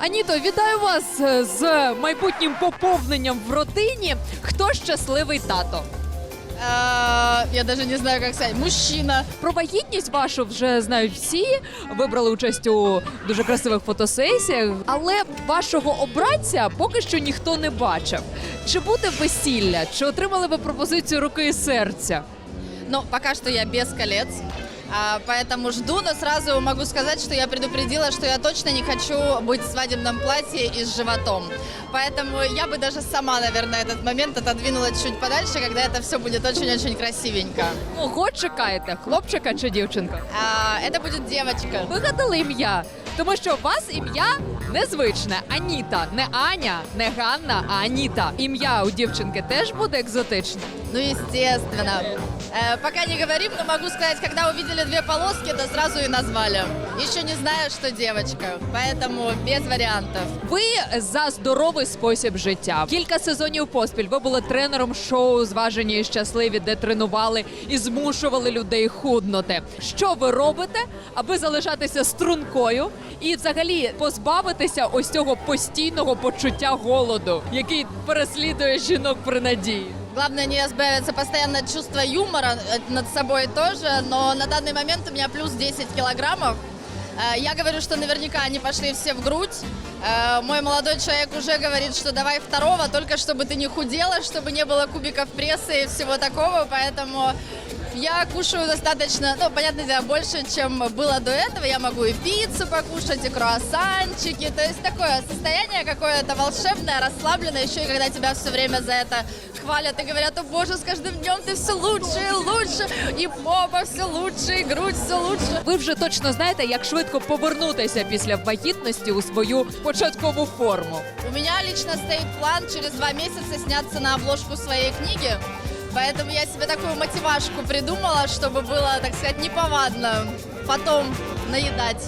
Аніто, вітаю вас е, з майбутнім поповненням в родині. Хто щасливий тато? А, Я даже не знаю, как сказать. Мужчина. Про вагітність вашу вже знають всі. Ви брали участь у дуже красивих фотосесіях, але вашого обранця поки що ніхто не бачив. Чи буде весілля? Чи отримали ви пропозицію руки і серця? Но пока что я без колец. а, поэтому жду, но сразу могу сказать, что я предупредила, что я точно не хочу быть в свадебном платье и с животом. Поэтому я бы даже сама, наверное, этот момент отодвинула чуть подальше, когда это все будет очень-очень красивенько. Кого чекаєте? Хлопчика чи дівчинка? А, это будет девочка. Вигадали ім'я, тому що у вас ім'я незвичне. Аніта, не Аня, не Ганна, а Аніта. Ім'я у дівчинки теж буде екзотичне. Ну, естественно. Э, пока не говорим, но могу сказать, когда увидели две полоски, то сразу и назвали. Еще не знаю, что девочка, поэтому без вариантов. Ви за здоровий спосіб життя. Кілька сезонів поспіль ви були тренером шоу Зважені і щасливі, де тренували і змушували людей худнути. Що ви робите, аби залишатися стрункою і взагалі позбавитися ось цього постійного почуття голоду, який переслідує жінок при надії? Главное не избавиться постоянно от чувства юмора э, над собой тоже, но на данный момент у меня плюс 10 килограммов. Э, Я говорю, что наверняка они пошли все в грудь. Э, Мой молодой человек уже говорит, что давай второго, только чтобы ты не худела, чтобы не было кубиков пресса и всего такого, поэтому я кушаю достаточно, ну, понятное дело, больше, чем было до этого. Я могу и пиццу покушать, и круассанчики. То есть такое состояние какое-то волшебное, расслабленное, еще и когда тебя все время за это хвалят и говорят, о боже, с каждым днем ты все лучше и лучше, и попа все лучше, и грудь все лучше. Ви вже точно знаєте, як швидко повернутися після вагітності у свою початкову форму. У меня лично стоит план через два месяца сняться на обложку своей книги. Поэтому я себе такую мотивашку придумала, чтобы было, так сказать, неповадно потом наедать.